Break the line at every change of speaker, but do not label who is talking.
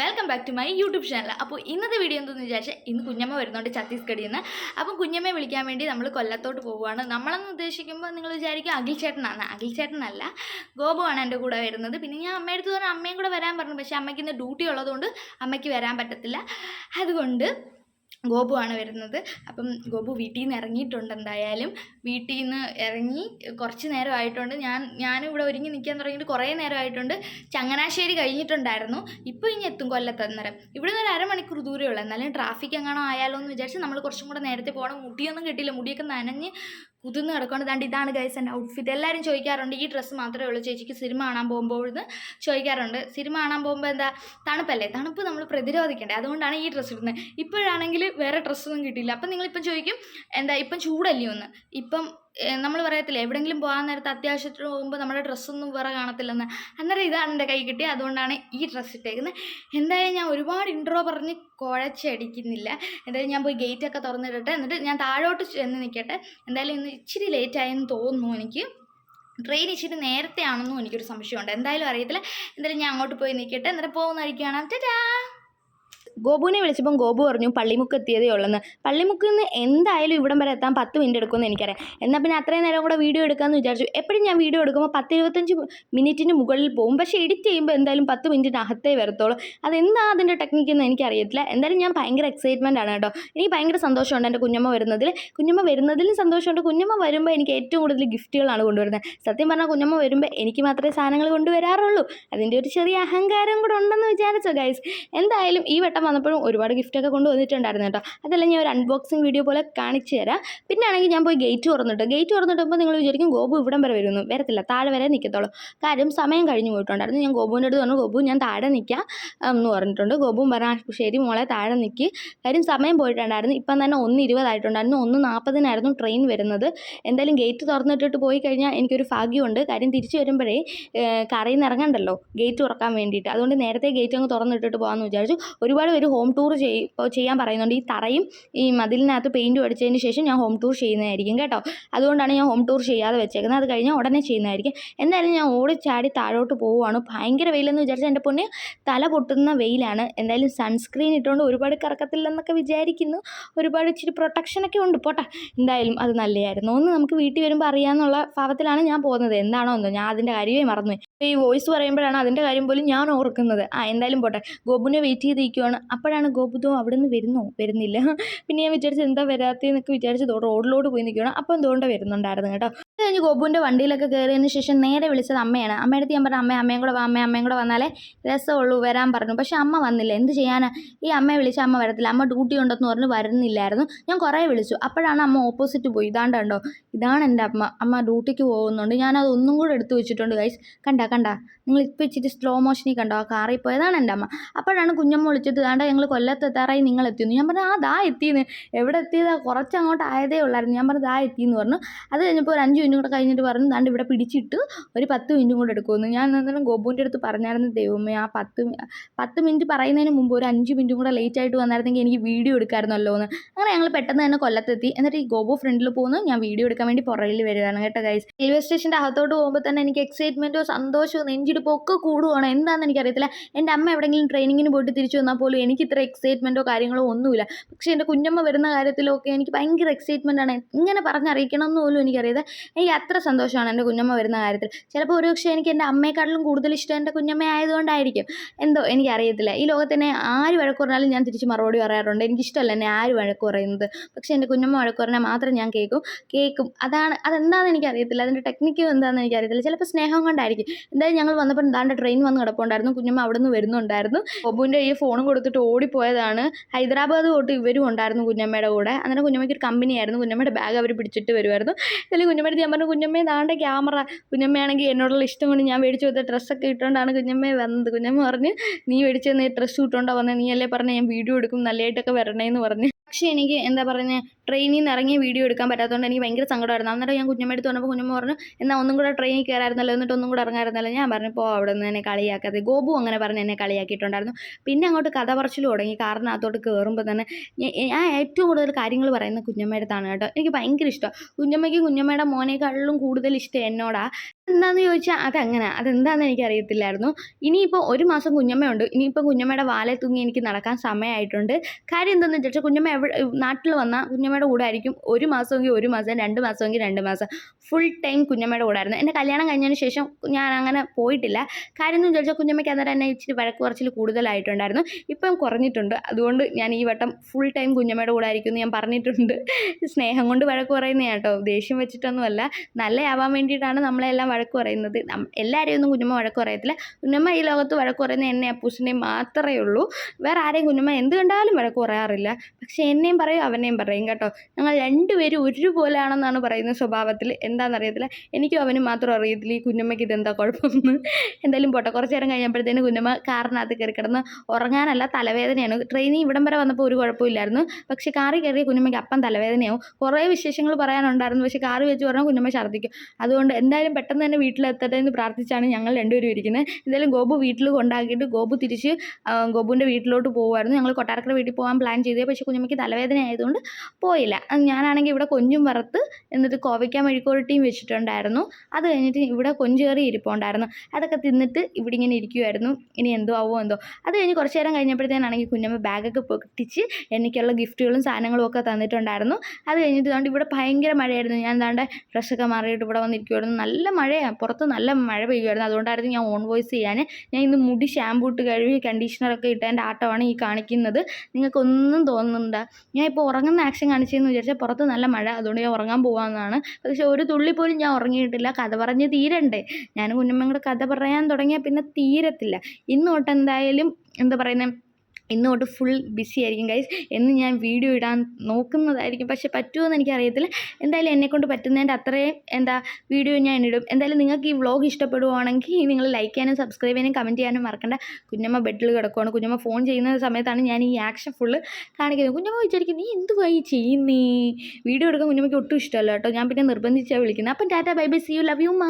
Welcome back to my YouTube channel അപ്പോൾ ഇന്നത്തെ video എന്തെന്ന് വിചാരിച്ചാൽ ഇന്ന് കുഞ്ഞമ്മ വരുന്നുണ്ട് ഛത്തീസ്ഗഡിൽ നിന്ന്. അപ്പം കുഞ്ഞമ്മയെ വിളിക്കാൻ വേണ്ടി നമ്മൾ കൊല്ലത്തോട്ട് പോവുകയാണ്. നമ്മളെന്ന് ഉദ്ദേശിക്കുമ്പോൾ നിങ്ങൾ വിചാരിക്കും അഖിൽ ചേട്ടനാണ്. അഖിൽ ചേട്ടനല്ല ഗോപുവാണ് എന്റെ കൂടെ വരുന്നത്. പിന്നെ ഞാൻ അമ്മയടുത്ത് പറഞ്ഞാൽ അമ്മയും കൂടെ വരാൻ പറഞ്ഞു. പക്ഷേ അമ്മയ്ക്ക് ഇന്ന് ഡ്യൂട്ടി ഉള്ളതുകൊണ്ട് അമ്മയ്ക്ക് വരാൻ പറ്റത്തില്ല. അതുകൊണ്ട് ഗോപുവാണ് വരുന്നത്. അപ്പം ഗോപു വീട്ടിൽ നിന്ന് ഇറങ്ങിയിട്ടുണ്ട് എന്തായാലും. വീട്ടിൽ നിന്ന് ഇറങ്ങി കുറച്ച് നേരമായിട്ടുണ്ട് ഞാൻ ഞാനും ഇവിടെ ഒരുങ്ങി നിൽക്കാൻ തുടങ്ങിയിട്ട് കുറേ നേരമായിട്ടുണ്ട് ചങ്ങനാശ്ശേരി കഴിഞ്ഞിട്ടുണ്ടായിരുന്നു. ഇപ്പോൾ ഇനി എത്തും കൊല്ലത്ത് അന്നേരം. ഇവിടെ നിന്ന് ഒരു അരമണിക്കൂർ ദൂരമേ ഉള്ളൂ. എന്നാലും ട്രാഫിക് എങ്ങാണോ ആയാലോ എന്ന് വിചാരിച്ച് നമ്മൾ കുറച്ചും കൂടെ നേരത്തെ പോകണം. മുടിയൊന്നും കിട്ടിയില്ല. മുടിയൊക്കെ നനഞ്ഞ് കുതിർന്ന് കിടക്കൊണ്ട് ഇതാണ് ഗൈസ് എന്റെ ഔട്ട്ഫിറ്റ് എല്ലാവരും ചോദിക്കാറുണ്ട് ഈ ഡ്രസ്സ് മാത്രമേ ഉള്ളൂ ചേച്ചിക്ക് സിനിമ കാണാൻ പോകുമ്പോൾ എന്ന് ചോദിക്കാറുണ്ട്. സിനിമ കാണാൻ പോകുമ്പോൾ എന്താ? തണുപ്പല്ലേ? തണുപ്പ് നമ്മൾ പ്രതിരോധിക്കണ്ടേ? അതുകൊണ്ടാണ് ഈ ഡ്രസ്സ് ഇടുന്നത്. ഇപ്പോഴാണെങ്കിൽ വേറെ ഡ്രസ്സൊന്നും കിട്ടിയില്ല. അപ്പം നിങ്ങളിപ്പം ചോദിക്കും എന്താ ഇപ്പം ചൂടല്ലയോ എന്ന് ഇപ്പം നമ്മൾ പറയത്തില്ലേ എവിടെയെങ്കിലും പോകാൻ നേരത്ത് അത്യാവശ്യത്തിന് പോകുമ്പോൾ നമ്മുടെ ഡ്രസ്സൊന്നും വേറെ കാണത്തില്ലെന്ന്. അന്നേരം ഇതാണ് എന്റെ കൈ കിട്ടി അതുകൊണ്ടാണ് ഈ ഡ്രസ്സ് ഇട്ടേക്കുന്നത് എന്തായാലും ഞാൻ ഒരുപാട് ഇൻട്രോ പറഞ്ഞ് കുഴച്ചടിക്കുന്നില്ല. എന്തായാലും ഞാൻ പോയി ഗേറ്റൊക്കെ തുറന്നിടട്ടെ. എന്നിട്ട് ഞാൻ താഴോട്ട് ചെന്ന് നിൽക്കട്ടെ എന്തായാലും ഇന്ന് ഇച്ചിരി ലേറ്റ് ആയെന്ന് തോന്നുന്നു എനിക്ക്. ട്രെയിൻ ഇച്ചിരി നേരത്തെ ആണെന്നും എനിക്കൊരു സംശയമുണ്ട്. എന്തായാലും അറിയത്തില്ല. എന്തായാലും ഞാൻ അങ്ങോട്ട് പോയി നിൽക്കട്ടെ എന്നിട്ട് പോകുന്നതായിരിക്കും കാണാം. ടാ ഗോപുവിനെ വിളിച്ചപ്പം ഗോപു പറഞ്ഞു പള്ളിമുക്ക് എത്തിയതേ ഉള്ളെന്ന്. പള്ളിമുക്കിൽ നിന്ന് എന്തായാലും ഇവിടം വരെ എത്താൻ പത്ത് മിനിറ്റ് എടുക്കുമെന്ന് എനിക്കറിയാം. എന്നാൽ പിന്നെ അത്രയും നേരം കൂടെ വീഡിയോ എടുക്കാമെന്ന് വിചാരിച്ചു. എപ്പോഴും ഞാൻ വീഡിയോ എടുക്കുമ്പോൾ പത്ത് ഇരുപത്തഞ്ച് മിനിറ്റിന് മുകളിൽ പോകും. പക്ഷേ എഡിറ്റ് ചെയ്യുമ്പോൾ എന്തായാലും പത്ത് മിനിറ്റിനകത്തേ വരത്തുള്ളൂ. അതെന്താ അതിന്റെ ടെക്നിക്ക് എന്ന് എനിക്കറിയത്തില്ല. എന്തായാലും ഞാൻ ഭയങ്കര എക്സൈറ്റ്മെന്റ് ആണ് കേട്ടോ. എനിക്ക് ഭയങ്കര സന്തോഷമുണ്ട് എന്റെ കുഞ്ഞമ്മ വരുന്നതിൽ. കുഞ്ഞമ്മ വരുന്നതിലും സന്തോഷമുണ്ട്. കുഞ്ഞമ്മ വരുമ്പോൾ എനിക്ക് ഏറ്റവും കൂടുതൽ ഗിഫ്റ്റുകളാണ് കൊണ്ടുവരുന്നത്. സത്യം പറഞ്ഞാൽ കുഞ്ഞമ്മ വരുമ്പോൾ എനിക്ക് മാത്രമേ സാധനങ്ങൾ കൊണ്ടുവരാറുള്ളൂ. അതിന്റെ ഒരു ചെറിയ അഹങ്കാരം കൂടെ ഉണ്ടെന്ന് വിചാരിച്ചോ ഗൈസ് എന്തായാലും ഈ വട്ടം വന്നപ്പോഴും ഒരുപാട് ഗിഫ്റ്റൊക്കെ കൊണ്ടുവന്നിട്ടുണ്ടായിരുന്നു കേട്ടോ. അതെല്ലാം ഞാൻ ഒരു അൺബോക്സിങ് വീഡിയോ പോലെ കാണിച്ചു തരാം. പിന്നെ ആണെങ്കിൽ ഞാൻ പോയി ഗേറ്റ് തുറന്നിട്ട്. ഗേറ്റ് തുറന്നിട്ടുമ്പോൾ നിങ്ങൾ വിചാരിക്കും ഗോപു ഇവിടം വരെ വരുന്നു. വരത്തില്ല താഴെ വരെ നിൽക്കത്തുള്ളൂ കാര്യം സമയം കഴിഞ്ഞു പോയിട്ടുണ്ടായിരുന്നു. ഞാൻ ഗോപുവിന്റെ അടുത്ത് പറഞ്ഞു ഗോപു ഞാൻ താഴെ നിൽക്കാം എന്ന് പറഞ്ഞിട്ടുണ്ട്. ഗോപുവും പറഞ്ഞാൽ ശരി മോളെ താഴെ നിൽക്കി കാര്യം സമയം പോയിട്ടുണ്ടായിരുന്നു. ഇപ്പം തന്നെ ഒന്ന് ഇരുപതായിട്ടുണ്ടായിരുന്നു ഒന്ന് നാൽപ്പതിനായിരുന്നു ട്രെയിൻ വരുന്നത്. എന്തായാലും ഗേറ്റ് തുറന്നിട്ടിട്ട് പോയി കഴിഞ്ഞാൽ എനിക്കൊരു ഭാഗ്യമുണ്ട്. കാര്യം തിരിച്ചു വരുമ്പോഴേ കറയിൽ നിന്ന് ഇറങ്ങണ്ടല്ലോ ഗേറ്റ് തുറക്കാൻ വേണ്ടിയിട്ട്. അതുകൊണ്ട് നേരത്തെ ഗേറ്റ് അങ്ങ് തുറന്നിട്ടിട്ട് പോകാമെന്ന് വിചാരിച്ചു. ഒരുപാട് പേര് ഹോം ടൂർ ചെയ് ചെയ്യാൻ പറയുന്നുണ്ട്. ഈ തറയും ഈ മതിലിനകത്ത് പെയിന്റും അടിച്ചതിന് ശേഷം ഞാൻ ഹോം ടൂർ ചെയ്യുന്നതായിരിക്കും കേട്ടോ. അതുകൊണ്ടാണ് ഞാൻ ഹോം ടൂർ ചെയ്യാതെ വെച്ചേക്കുന്നത്. അത് കഴിഞ്ഞാൽ ഉടനെ ചെയ്യുന്നതായിരിക്കും. എന്തായാലും ഞാൻ ഓടിച്ചാടി താഴോട്ട് പോവുകയാണ് ഭയങ്കര വെയിലെന്ന് വിചാരിച്ചാൽ എന്റെ പൊന്നെ തല പൊട്ടുന്ന വെയിലാണ്. എന്തായാലും സൺസ്ക്രീൻ ഇട്ടുകൊണ്ട് ഒരുപാട് കറക്കത്തില്ലെന്നൊക്കെ വിചാരിക്കുന്നു. ഒരുപാട് ഇച്ചിരി പ്രൊട്ടക്ഷനൊക്കെ ഉണ്ട്. പോട്ടെ. എന്തായാലും അത് നല്ലതായിരുന്നു ഒന്ന് നമുക്ക് വീട്ടിൽ വരുമ്പോൾ അറിയാമെന്നുള്ള ഭാവത്തിലാണ് ഞാൻ പോകുന്നത്. എന്താണോ എന്നോ ഞാൻ അതിന്റെ കാര്യമേ മറന്നു ഈ വോയിസ് പറയുമ്പോഴാണ് അതിന്റെ കാര്യം പോലും ഞാൻ ഓർക്കുന്നത്. ആ എന്തായാലും പോട്ടെ. ഗോപുനെ വെയിറ്റ് ചെയ്തിരിക്കുവാണ് അപ്പോഴാണ് ഗോപുദോ അവിടെ നിന്ന് വരുന്നോ? വരുന്നില്ല. പിന്നെ ഞാൻ വിചാരിച്ചു എന്താ വരാത്തതെന്നൊക്കെ വിചാരിച്ച് റോഡിലോട്ട് പോയി നിൽക്കുകയാണ് അപ്പോൾ എന്തുകൊണ്ടോ വരുന്നുണ്ടായിരുന്നു കേട്ടോ. കഴിഞ്ഞ് ഗോപുവിന്റെ വണ്ടിയിലൊക്കെ കയറിയതിന് ശേഷം നേരെ വിളിച്ചത് അമ്മയാണ്. അമ്മയുടെ ഞാൻ പറഞ്ഞു അമ്മ അമ്മയും കൂടെ വാ അമ്മ അമ്മയും കൂടെ വന്നാലേ രസമുള്ളൂ വരാൻ പറഞ്ഞു. പക്ഷേ അമ്മ വന്നില്ല. എന്ത് ചെയ്യാനാ? ഈ അമ്മയെ വിളിച്ച അമ്മ വരത്തില്ല. അമ്മ ഡ്യൂട്ടി ഉണ്ടെന്ന് പറഞ്ഞ് വരുന്നില്ലായിരുന്നു. ഞാൻ കുറേ വിളിച്ചു. അപ്പോഴാണ് അമ്മ ഓപ്പോസിറ്റ് പോയി. ഇതാണ്ട് കണ്ടോ? ഇതാണ് എന്റെ അമ്മ. അമ്മ ഡ്യൂട്ടിക്ക് പോകുന്നുണ്ട്. ഞാനത് ഒന്നും കൂടെ എടുത്തു വെച്ചിട്ടുണ്ട് ഗൈസ് കണ്ട കണ്ട. നിങ്ങൾ ഇപ്പോൾ ഇച്ചിരി സ്ലോ മോഷനിൽ കണ്ടോ? ആ കാറിൽ പോയതാണ് എന്റെ അമ്മ. അപ്പോഴാണ് കുഞ്ഞമ്മ വിളിച്ചിട്ട് ഇതാണ്ട് ഞങ്ങൾ കൊല്ലത്ത് എത്താറായി നിങ്ങൾ എത്തിയെന്ന്. ഞാൻ പറഞ്ഞു ആ ദാ എത്തിയെന്ന്. എവിടെ എത്തിയതാ? കുറച്ച് അങ്ങോട്ട് ആയതേ ഉള്ളായിരുന്നു. ഞാൻ പറഞ്ഞു ദാ എത്തിയെന്ന് പറഞ്ഞു. അത് കഴിഞ്ഞപ്പോൾ ഒരു അഞ്ച് മിനിറ്റ് കൂടെ കഴിഞ്ഞിട്ട് പറഞ്ഞു ദാണ്ട് ഇവിടെ പിടിച്ചിട്ട് ഒരു പത്ത് മിനിറ്റും കൂടെ എടുക്കുമെന്ന്. ഞാൻ അന്നേരം ഗോപുവിന്റെ അടുത്ത് പറഞ്ഞായിരുന്നു ദൈവമേ ആ പത്ത് പത്ത് മിനിറ്റ് പറയുന്നതിന് മുമ്പ് ഒരു അഞ്ച് മിനിറ്റും കൂടെ ലേറ്റ് ആയിട്ട് വന്നായിരുന്നെങ്കിൽ എനിക്ക് വീഡിയോ എടുക്കാമായിരുന്നല്ലോ എന്ന്. അങ്ങനെ ഞങ്ങൾ പെട്ടെന്ന് തന്നെ കൊല്ലത്തെത്തി. എന്നിട്ട് ഈ ഗോപു ഫ്രണ്ടിൽ പോകുന്നു ഞാൻ വീഡിയോ എടുക്കാൻ വേണ്ടി പുറകിൽ വരികയാണ് കേട്ടോ ഗൈസ് റെയിൽവേ സ്റ്റേഷന്റെ അകത്തോട്ട് പോകുമ്പോൾ തന്നെ എനിക്ക് എക്സൈറ്റ്മെന്റോ സന്തോഷമോ നെഞ്ചിടിപ്പോ ഒക്കെ കൂടുവാണ്. എന്താണെന്ന് എനിക്കറിയത്തില്ല. എന്റെ അമ്മ എവിടെയെങ്കിലും ട്രെയിനിങ്ങിന് പോയിട്ട് തിരിച്ചു വന്നാൽ പോലും എനിക്ക് ഇത്ര എക്സൈറ്റ്മെന്റോ കാര്യങ്ങളോ ഒന്നുമില്ല. പക്ഷേ എന്റെ കുഞ്ഞമ്മ വരുന്ന കാര്യത്തിലൊക്കെ എനിക്ക് ഭയങ്കര എക്സൈറ്റ്മെന്റ് ആണ്. ഇങ്ങനെ പറഞ്ഞറിയിക്കണം എന്ന് പോലും എനിക്കറിയാതെ എനിക്ക് അത്ര സന്തോഷമാണ് എന്റെ കുഞ്ഞമ്മ വരുന്ന കാര്യത്തിൽ. ചിലപ്പോൾ ഒരു പക്ഷേ എനിക്ക് എന്റെ അമ്മയെക്കാട്ടിലും കൂടുതൽ ഇഷ്ടം എന്റെ കുഞ്ഞമ്മ ആയതുകൊണ്ടായിരിക്കും. എന്തോ എനിക്കറിയത്തില്ല. ഈ ലോകത്തിനെ ആര് വഴക്ക് പറഞ്ഞാലും ഞാൻ തിരിച്ച് മറുപടി പറയാറുണ്ട്. എനിക്കിഷ്ടമല്ല എന്നെ ആര് വഴക്ക് പറയുന്നത് പക്ഷേ എന്റെ കുഞ്ഞമ്മ വഴക്ക് പറഞ്ഞാൽ മാത്രം ഞാൻ കേൾക്കും. കേൾക്കും. അതാണ് അതെന്താണെന്ന് എനിക്കറിയത്തില്ല. അതിന്റെ ടെക്നിക്കും എന്താണെന്ന് എനിക്കറിയത്തില്ല. ചിലപ്പോൾ സ്നേഹം കൊണ്ടായിരിക്കും. എന്തായാലും ഞങ്ങൾ വന്നപ്പോൾ എന്താണ്ട് ട്രെയിൻ വന്ന് കിടപ്പുണ്ടായിരുന്നു. കുഞ്ഞമ്മ അവിടെ നിന്ന് വരുന്നുണ്ടായിരുന്നു. ബൊബുവിന്റെ ഈ ഫോണും കൊടുത്തിട്ട് ഓടിപ്പോയതാണ്. ഹൈദരാബാദ് തൊട്ട് ഇവരും ഉണ്ടായിരുന്നു കുഞ്ഞമ്മയുടെ കൂടെ. അന്നേരം കുഞ്ഞമ്മയ്ക്ക് ഒരു കമ്പനിയായിരുന്നു കുഞ്ഞമ്മയുടെ ബാഗ് അവർ പിടിച്ചിട്ട് വരുമായിരുന്നു. ഇതിൽ കുഞ്ഞമ്മയുടെ ഞാൻ പറഞ്ഞു കുഞ്ഞമ്മ ദാണ്ട ക്യാമറ. കുഞ്ഞമ്മയാണെങ്കിൽ എന്നോടുള്ള ഇഷ്ടം കൊണ്ട് ഞാൻ മേടിച്ചു കൊടുത്ത ഡ്രസ്സൊക്കെ ഇട്ടുകൊണ്ടാണ് കുഞ്ഞമ്മ വന്നത്. കുഞ്ഞമ്മ പറഞ്ഞ് നീ മേടിച്ചു തന്ന ഡ്രസ്സ് ഇട്ടുകൊണ്ടാണ് വന്നത് നീ അല്ലേ ഞാൻ വീഡിയോ എടുക്കും നല്ലതായിട്ടൊക്കെ വരണേന്ന് പറഞ്ഞ്. പക്ഷേ എനിക്ക് എന്താ പറയുന്നത് ട്രെയിനിൽ നിന്ന് ഇറങ്ങി വീഡിയോ എടുക്കാൻ പറ്റാത്തതുകൊണ്ട് എനിക്ക് ഭയങ്കര സങ്കടമായിരുന്നു. അന്നേരം ഞാൻ കുഞ്ഞമ്മ എടുത്ത് വന്നപ്പോൾ കുഞ്ഞമ്മ പറഞ്ഞു എന്നാൽ ഒന്നും കൂടെ ട്രെയിനിൽ കയറായിരുന്നല്ലോ എന്നിട്ട് ഒന്നും കൂടെ ഇറങ്ങായിരുന്നല്ലോ. ഞാൻ പറഞ്ഞു പോ അവിടെ നിന്ന് എന്നെ കളിയാക്കാതെ. ഗോപു അങ്ങനെ പറഞ്ഞ് എന്നെ കളിയാക്കിയിട്ടുണ്ടായിരുന്നു. പിന്നെ അങ്ങോട്ട് കഥ പറച്ചിൽ തുടങ്ങി കാറിനകത്തോട്ട് കയറുമ്പോൾ തന്നെ ഞാൻ ഏറ്റവും കൂടുതൽ കാര്യങ്ങൾ പറയുന്നത് കുഞ്ഞമ്മയുടെ അടുത്താണ് കേട്ടോ. എനിക്ക് ഭയങ്കര ഇഷ്ടമാണ് കുഞ്ഞമ്മയ്ക്ക് കുഞ്ഞമ്മയുടെ മോനേക്കാളിലും കൂടുതൽ ഇഷ്ടം എന്നോടാ. എന്താണെന്ന് ചോദിച്ചാൽ അതങ്ങനെ അതെന്താണെന്ന് എനിക്കറിയത്തില്ലായിരുന്നു. ഇനിയിപ്പോൾ ഒരു മാസം കുഞ്ഞമ്മയുണ്ട്. ഇനിയിപ്പോൾ കുഞ്ഞമ്മയുടെ വാലെ തൂങ്ങി എനിക്ക് നടക്കാൻ സമയമായിട്ടുണ്ട് കാര്യം എന്താണെന്ന് വെച്ചാൽ കുഞ്ഞമ്മ എവിടെ നാട്ടിൽ വന്നാൽ കുഞ്ഞമ്മയുടെ കൂടെ ആയിരിക്കും. ഒരു മാസമെങ്കിൽ ഒരു മാസം രണ്ട് മാസമെങ്കിൽ രണ്ട് മാസം. ഫുൾ ടൈം കുഞ്ഞമ്മയുടെ കൂടെ ആയിരുന്നു. എന്റെ കല്യാണം കഴിഞ്ഞതിന് ശേഷം ഞാൻ അങ്ങനെ പോയിട്ടില്ല. കാര്യം എന്ന് ചോദിച്ചാൽ കുഞ്ഞമ്മയ്ക്ക് അന്നേരം എന്നെ ഇച്ചിരി വഴക്ക് കുറച്ചിൽ കൂടുതലായിട്ടുണ്ടായിരുന്നു. ഇപ്പം കുറഞ്ഞിട്ടുണ്ട്. അതുകൊണ്ട് ഞാൻ ഈ വട്ടം ഫുൾ ടൈം കുഞ്ഞമ്മയുടെ കൂടെ ആയിരിക്കും എന്ന് ഞാൻ പറഞ്ഞിട്ടുണ്ട്. സ്നേഹം കൊണ്ട് വഴക്ക് പറയുന്നതാണ് കേട്ടോ. ദേഷ്യം വെച്ചിട്ടൊന്നുമല്ല. നല്ലയാവാൻ വേണ്ടിയിട്ടാണ് നമ്മളെല്ലാം വഴക്ക് പറയുന്നത്. എല്ലാവരെയും ഒന്നും കുഞ്ഞമ്മ വഴക്ക് പറയത്തില്ല. കുഞ്ഞമ്മ ഈ ലോകത്ത് വഴക്ക് പറയുന്ന എന്നെ അപ്പൂസിനെയും മാത്രമേ ഉള്ളൂ. വേറെ ആരെയും കുഞ്ഞമ്മ എന്ത് കണ്ടാലും വഴക്ക് പറയാറില്ല. പക്ഷേ എന്നെയും പറയും അവനെയും പറയും കേട്ടോ. ഞങ്ങൾ രണ്ടുപേരും ഒരുപോലെയാണെന്നാണ് പറയുന്ന സ്വഭാവത്തിൽ. എന്താണെന്നറിയത്തില്ല. എനിക്കും അവനും മാത്രം അറിയത്തില്ല ഈ കുഞ്ഞമ്മയ്ക്ക് ഇതെന്താ കുഴപ്പമെന്ന്. എന്തായാലും പോട്ടെ. കുറച്ച് നേരം കഴിഞ്ഞപ്പോഴത്തേന് കുഞ്ഞമ്മ കാറിനകത്ത് കയറി കിടന്ന് ഉറങ്ങാനല്ല തലവേദനയാണ്. ട്രെയിനിൽ ഇവിടം വരെ വന്നപ്പോൾ ഒരു കുഴപ്പമില്ലായിരുന്നു. പക്ഷേ കാറി കയറിയ കുഞ്ഞമ്മയ്ക്ക് അപ്പം തലവേദനയാവും. കുറേ വിശേഷങ്ങൾ പറയാനുണ്ടായിരുന്നു. പക്ഷേ കാറ് വെച്ച് പറഞ്ഞാൽ കുഞ്ഞമ്മ ഛർദ്ദിക്കും. അതുകൊണ്ട് എന്തായാലും പെട്ടെന്ന് തന്നെ വീട്ടിലെത്തട്ടെ എന്ന് പ്രാർത്ഥിച്ചാണ് ഞങ്ങൾ രണ്ടുപേരും ഇരിക്കുന്നത്. എന്തായാലും ഗോപു വീട്ടിൽ കൊണ്ടാക്കിയിട്ട് ഗോപു തിരിച്ച് ഗോപുവിന്റെ വീട്ടിലോട്ട് പോകുമായിരുന്നു ഞങ്ങൾ കൊട്ടാരക്കര വീട്ടിൽ പോകാൻ പ്ലാൻ ചെയ്തത് പക്ഷേ കുഞ്ഞമ്മയ്ക്ക് തലവേദന ആയതുകൊണ്ട് പോയില്ല. ഞാനാണെങ്കിൽ ഇവിടെ കൊഞ്ചും വറുത്ത് എന്നിട്ട് കോവയ്ക്ക ടീം വെച്ചിട്ടുണ്ടായിരുന്നു. അത് കഴിഞ്ഞിട്ട് ഇവിടെ കൊഞ്ച് കയറി ഇരിപ്പുണ്ടായിരുന്നു. അതൊക്കെ തിന്നിട്ട് ഇവിടെ ഇങ്ങനെ ഇരിക്കുമായിരുന്നു ഇനി എന്തോ ആവോ എന്തോ. അത് കഴിഞ്ഞ് കുറച്ച് നേരം കഴിഞ്ഞപ്പോഴത്തേനാണെങ്കിൽ കുഞ്ഞമ്മ ബാഗൊക്കെ പൊട്ടിച്ച് എനിക്കുള്ള ഗിഫ്റ്റുകളും സാധനങ്ങളും ഒക്കെ തന്നിട്ടുണ്ടായിരുന്നു. അത് കഴിഞ്ഞിട്ട് ഇതുകൊണ്ട് ഇവിടെ ഭയങ്കര മഴയായിരുന്നു. ഞാൻ എന്താണ്ട് ഡ്രസ്സൊക്കെ മാറിയിട്ട് ഇവിടെ വന്നിരിക്കുമായിരുന്നു നല്ല മഴയാണ് പുറത്ത് നല്ല മഴ പെയ്യുമായിരുന്നു അതുകൊണ്ടായിരുന്നു ഞാൻ ഓൺ വോയിസ് ചെയ്യാൻ ഞാൻ ഇന്ന് മുടി ഷാമ്പൂ ഇട്ട് കഴുകി കണ്ടീഷണറൊക്കെ ഇട്ടതിന്റെ ആട്ടമാണ് ഈ കാണിക്കുന്നത്. നിങ്ങൾക്കൊന്നും തോന്നുന്നുണ്ട്. ഞാൻ ഇപ്പോൾ ഉറങ്ങുന്ന ആക്ഷൻ കാണിച്ചതെന്ന് വിചാരിച്ചാൽ പുറത്ത് നല്ല മഴ. അതുകൊണ്ട് ഞാൻ ഉറങ്ങാൻ പോകാമെന്നാണ് പക്ഷേ ഒരു തുള്ളി പോലും ഞാൻ ഉറങ്ങിയിട്ടില്ല. കഥ പറഞ്ഞ് തീരണ്ടേ. ഞാൻ കുഞ്ഞമ്മയും കൂടെ കഥ പറയാൻ തുടങ്ങിയാൽ പിന്നെ തീരത്തില്ല. ഇന്ന് എന്തായാലും എന്താ പറയുന്നത് ഇന്ന് തൊട്ട് ഫുൾ ബിസി ആയിരിക്കും ഗൈസ് എന്ന് ഞാൻ വീഡിയോ ഇടാൻ നോക്കുന്നതായിരിക്കും. പക്ഷെ പറ്റുമോയെന്ന് എനിക്കറിയത്തില്ല. എന്തായാലും എന്നെക്കൊണ്ട് പറ്റുന്നതിന്റെ അത്രയും എന്താ വീഡിയോ ഞാൻ ഇടും. എന്തായാലും നിങ്ങൾക്ക് ഈ വ്ളോഗ് ഇഷ്ടപ്പെടുവാണെങ്കിൽ നിങ്ങൾ ലൈക്ക് ചെയ്യാനും സബ്സ്ക്രൈബ് ചെയ്യാനും കമന്റ് ചെയ്യാനും മറക്കണ്ട. കുഞ്ഞമ്മ ബെഡിൽ കിടക്കുവാണ്. കുഞ്ഞമ്മ ഫോൺ ചെയ്യുന്ന സമയത്താണ് ഞാൻ ഈ ആക്ഷൻ ഫുള്ള് കാണിക്കുന്നത്. കുഞ്ഞമ്മ വിചാരിക്കും നീ എന്തുവായി ചെയ്യുന്നേ? വീഡിയോ എടുക്കാൻ കുഞ്ഞമ്മയ്ക്ക് ഒട്ടും ഇഷ്ടമല്ല കേട്ടോ. ഞാൻ പിന്നെ നിർബന്ധിച്ചാണ് വിളിക്കുന്നത്. അപ്പം Tata bye bye see you love you ma